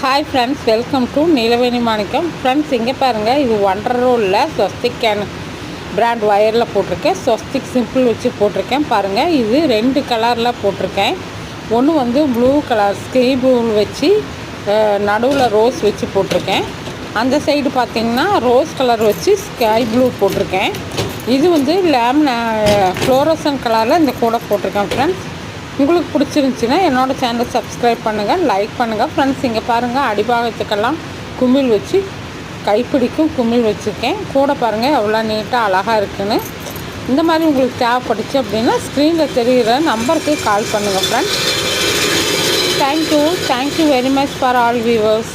Hi friends welcome to Neelaveni Manickam friends இங்கே பாருங்கள் இது ஒன்றரை ரோலில் ஸ்வஸ்திக் கேன் பிராண்ட் ஒயரில் போட்டிருக்கேன். ஸ்வஸ்திக் சிம்பிள் வச்சு போட்டிருக்கேன். பாருங்கள் இது ரெண்டு கலரில் போட்டிருக்கேன். ஒன்று வந்து ப்ளூ கலர் ஸ்கை ப்ளூ வச்சு நடுவில் ரோஸ் வச்சு போட்டிருக்கேன். அந்த சைடு பார்த்திங்கன்னா ரோஸ் கலர் வச்சு ஸ்கை ப்ளூ போட்டிருக்கேன். இது வந்து லேம் ஃப்ளோரோசன் கலரில் இந்த கூடை போட்டிருக்கேன் ஃப்ரெண்ட்ஸ் உங்களுக்கு பிடிச்சிருந்துச்சின்னா என்னோடய சேனலை சப்ஸ்கிரைப் பண்ணுங்கள் லைக் பண்ணுங்கள் ஃப்ரெண்ட்ஸ் இங்கே பாருங்கள் அடிபாகத்துக்கெல்லாம் குமிழ் வச்சு கைப்பிடிக்கும் குமிழ் வச்சுருக்கேன். கூட பாருங்கள் எவ்வளோ நீட்டாக அழகாக இருக்குன்னு. இந்த மாதிரி உங்களுக்கு தேவைப்பட்டுச்சு அப்படின்னா ஸ்க்ரீனில் தெரிகிற நம்பருக்கு கால் பண்ணுங்கள் friends thank you thank you very much for all viewers